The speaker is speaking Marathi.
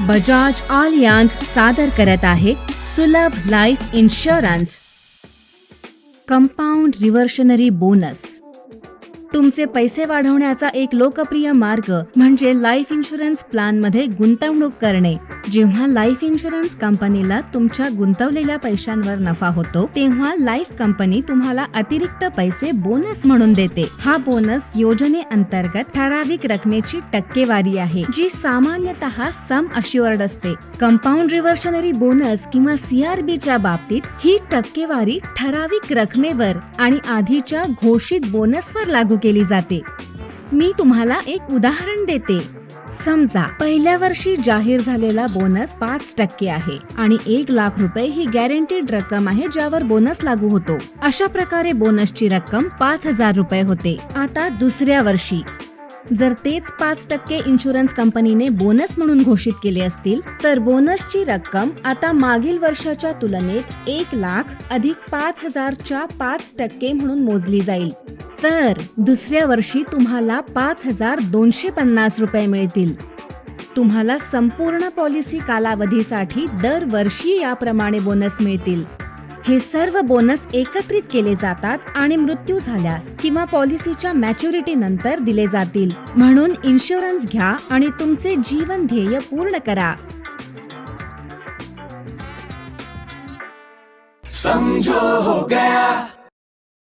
बजाज आलियांज सादर करत आहे सुलभ life insurance compound reversionary bonus तुमचे पैसे वाढवण्याचा एक लोकप्रिय मार्ग म्हणजे लाईफ इन्शुरन्स प्लॅनमध्ये गुंतवणूक करणे. जेव्हा लाईफ इन्शुरन्स कंपनीला तुमच्या गुंतवलेल्या पैशांवर नफा होतो तेव्हा लाईफ कंपनी तुम्हाला अतिरिक्त पैसे बोनस म्हणून देते. हा बोनस योजनेअंतर्गत ठराविक रकमेची टक्केवारी आहे जी सामान्यतः सम अश्युअर्ड असते. कंपाऊंड रिव्हर्शनरी बोनस किंवा सीआरबी च्या बाबतीत ही टक्केवारी ठराविक रकमेवर आणि आधीच्या घोषित बोनसवर लागू केली जाते. मी तुम्हाला एक उदाहरण देते. समजा पहिल्या वर्षी जाहीर झालेला बोनस पाच टक्के आहे आणि एक लाख रुपये ही गॅरंटीड रक्कम आहे ज्यावर बोनस लागू होतो. अशा प्रकारे बोनसची रक्कम पाच हजार रुपये होते. आता दुसऱ्या वर्षी जर तेच पाच टक्के इन्शुरन्स कंपनीने बोनस म्हणून घोषित केले असतील तर बोनसची रक्कम आता मागील वर्षाच्या तुलनेत एक लाख अधिक पाच हजारच्या पाच टक्के म्हणून मोजली जाईल. तर दुसऱ्या वर्षी तुम्हाला पाच हजार दोनशे पन्नास रुपये मिळतील. तुम्हाला संपूर्ण पॉलिसी कालावधीसाठी दरवर्षी याप्रमाणे बोनस मिळतील. हे सर्व बोनस एकत्रित केले जातात आणि मृत्यू झाल्यास किंवा पॉलिसीच्या मॅच्युरिटी नंतर दिले जातील. म्हणून इन्शुरन्स घ्या आणि तुमचे जीवन ध्येय पूर्ण करा. समझो हो गया.